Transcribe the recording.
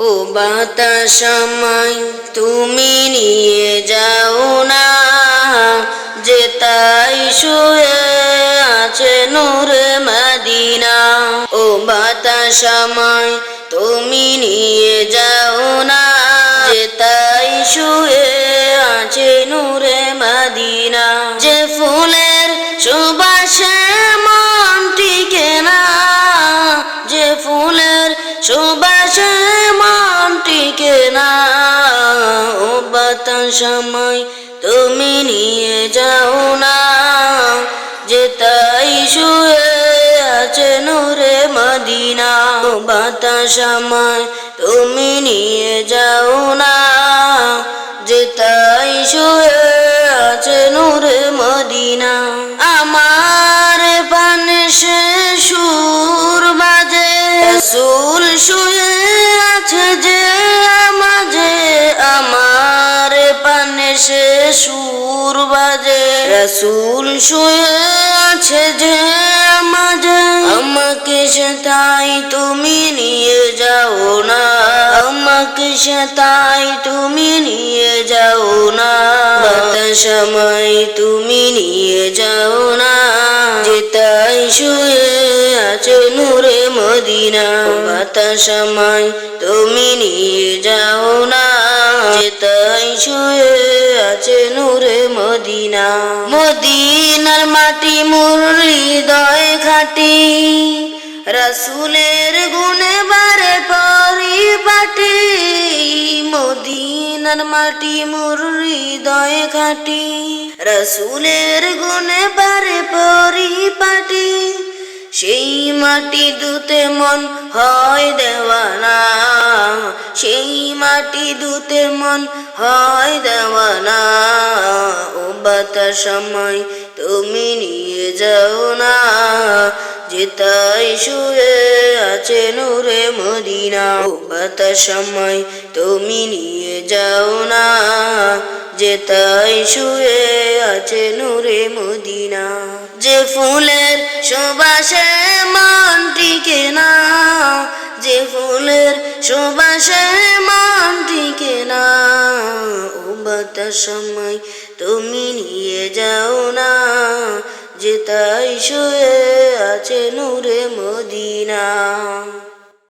ও বাতাসময় তুমি নিয়ে যাও না। যে তাই শুয়ে আছে নূরে মদিনা। ও বাতাসময় তুমি নিয়ে যাও বাতাসময় তুমি নিয়ে যাও না। যে তাই শুয়ে আছে নূরে মদিনা। বাতাসময় তুমি নিয়ে যাও না। যে তাই শুয়ে আছে নূরে মদিনা। আমার পানে সে সুর বাজে। সুর শুয়ে রসুল শুয়ে আছে যে আমাকে সে তাই তুমি নিয়ে যাও না। আমাকে সে তাই তুমি নিয়ে যাও না। সময় তুমি নিয়ে যাও না। যে তাই শুয়ে আছে নূরে মদিনা সময় তুমি নিয়ে যাও না। যে তাই শুয়ে আছে নূরে মদিনা। মদিনার মাটি মোর হৃদয় খাটি রসুলের গুণে বারে পরিপাটি। মদিনার মাটি মোর হৃদয় খাটি রসুলের গুণে বারে পরিপাটি। সেই মাটি দুতে মন হয় দেওয়ানা। সেই মাটি দুতে মন হয় দেওয়ানা। ও বাতার সময় তুমি নিয়ে যাও না যে তাই শুয়ে আছে নূরে মদিনা। ও বাতার সময় তুমি নিয়ে যাও না যে তাই শুয়ে আছে নূরে মদিনা। যে ফুলের সুবাসে মন টিকে না। যে ফুলের সুবাসে মন টিকে না। ও সময় তুমি নিয়ে যাও না। যে তাই শুয়ে আছে নূরে মদিনা।